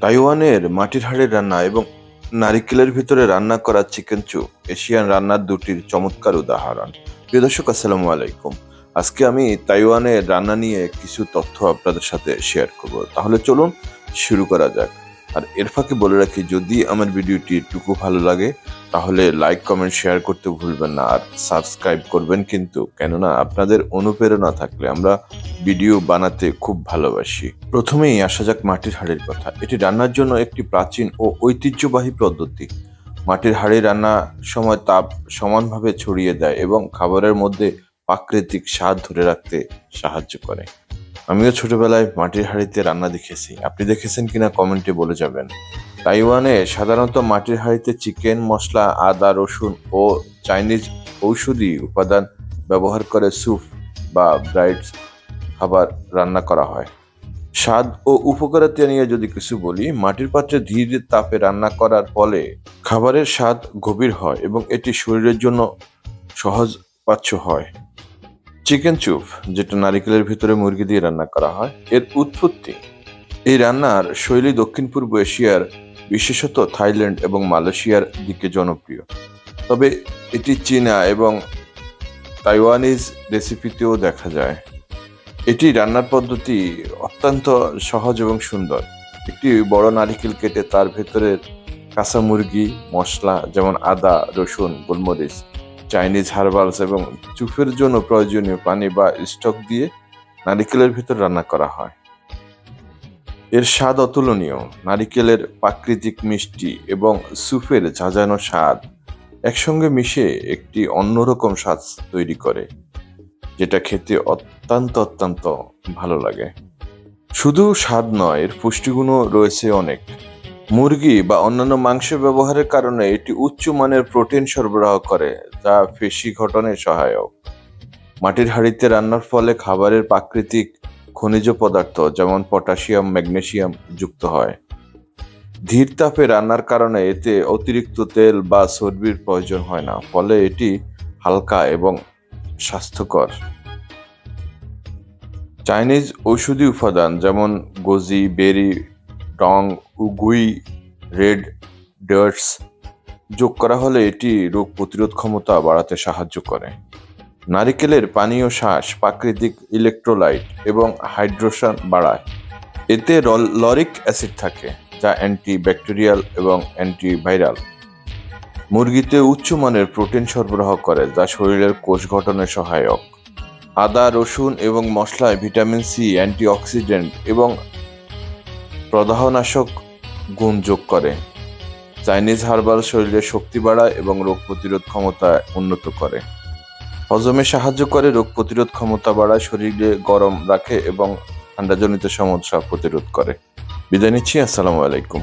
তাইওয়ানের মাটির হাড়ের রান্না এবং নারিকেলের ভিতরে রান্না করা চিকেন চু এশিয়ান রান্নার দুটির চমৎকার উদাহরণ। প্রিয় দর্শক, আসসালামু আলাইকুম। আজকে আমি তাইওয়ানের রান্না নিয়ে কিছু তথ্য আপনাদের সাথে শেয়ার করব। তাহলে চলুন শুরু করা যাক। আর এর ফাঁকে বলে রাখি, যদি আমার ভিডিওটি একটুকু ভালো লাগে, তাহলে লাইক কমেন্ট শেয়ার করতে ভুলবেন না। আর সাবস্ক্রাইব করবেন কিন্তু, কেননা আপনাদের অনুপ্রেরণা থাকলে আমরা ভিডিও বানাতে খুব ভালোবাসি। প্রথমেই আসা যাক মাটির হাড়ের কথা। এটি রান্নার জন্য একটি প্রাচীন ও ঐতিহ্যবাহী পদ্ধতি। মাটির হাড়ি রান্নার সময় তাপ সমানভাবে ছড়িয়ে দেয় এবং খাবারের মধ্যে প্রাকৃতিক স্বাদ ধরে রাখতে সাহায্য করে। আমিও ছোটবেলায় মাটির হাঁড়িতে রান্না দেখেছি। আপনি দেখেছেন কিনা কমেন্টে বলে যাবেন। তাইওয়ানে সাধারণত মাটির হাঁড়িতে চিকেন, মশলা, আদা, রসুন ও চাইনিজ ঔষধি উপাদান ব্যবহার করে স্যুপ বা ব্রাইডস খাবার রান্না করা হয়। স্বাদ ও উপকারিতা নিয়ে যদি কিছু বলি, মাটির পাত্রে ধীর তাপে রান্না করার ফলে খাবারের স্বাদ গভীর হয় এবং এটি শরীরের জন্য সহজ পাচ্য হয়। চিকেন চুপ, যেটা নারিকেলের ভিতরে মুরগি দিয়ে রান্না করা হয়, এর উৎপত্তি। এই রান্নার শৈলী দক্ষিণ পূর্ব এশিয়ার, বিশেষত থাইল্যান্ড এবং মালয়েশিয়ার দিকে জনপ্রিয়। তবে এটি চীনা এবং তাইওয়ানিজ রেসিপিতেও দেখা যায়। এটি রান্নার পদ্ধতি অত্যন্ত সহজ এবং সুন্দর। একটি বড় নারিকেল কেটে তার ভেতরের কাঁচা মুরগি, মশলা, যেমন আদা, রসুন, গোলমরিচ চাইনিজ হার্বালস এবং চুফের জন্য প্রয়োজনীয় পানি বা স্টক দিয়ে নারিকেলের ভিতর রান্না করা হয়। এর স্বাদ অতুলনীয় নারিকেলের প্রাকৃতিক মিষ্টি এবং সুপের ঝাঁঝানো স্বাদ একসঙ্গে মিশে একটি অন্যরকম স্বাদ তৈরি করে, যেটা খেতে অত্যন্ত অত্যন্ত ভালো লাগে। শুধু স্বাদ নয়, এর পুষ্টিগুণও রয়েছে অনেক। মুরগি বা অন্যান্য মাংস ব্যবহারের কারণে এটি উচ্চ মানের প্রোটিন সরবরাহ করে, যা পেশি গঠনে সহায়ক। মাটির হাঁড়িতে রান্নার ফলে খাবারের প্রাকৃতিক খনিজ পদার্থ, যেমন পটাশিয়াম, ম্যাগনেশিয়াম, যুক্ত হয়। ধীর তাপে রান্নার কারণে এতে অতিরিক্ত তেল বা চর্বির প্রয়োজন হয় না, ফলে এটি হালকা এবং স্বাস্থ্যকর। চাইনিজ ঔষধি উপাদান যেমন goji, berry dong quai red dates যোগ করা হলে এটি রোগ প্রতিরোধ ক্ষমতা বাড়াতে সাহায্য করে। নারিকেলের পানীয় শ্বাস প্রাকৃতিক ইলেকট্রোলাইট এবং হাইড্রোশন বাড়ায়। এতে লরিক অ্যাসিড থাকে, যা অ্যান্টি ব্যাকটেরিয়াল এবং অ্যান্টিভাইরাল। মুরগিতে উচ্চমানের প্রোটিন সরবরাহ করে, যা শরীরের কোষ গঠনে সহায়ক। আদা, রসুন এবং মশলায় ভিটামিন সি, অ্যান্টিঅক্সিডেন্ট এবং প্রদাহনাশক গুণ যোগ করে। চাইনিজ হার্বাল শরীরে শক্তি বাড়ায় এবং রোগ প্রতিরোধ ক্ষমতা উন্নত করে। হজমে সাহায্য করে, রোগ প্রতিরোধ ক্ষমতা বাড়ায়, শরীরে গরম রাখে এবং ঠান্ডাজনিত সমস্যা প্রতিরোধ করে। বিদায় নিচ্ছি, আসসালামু আলাইকুম।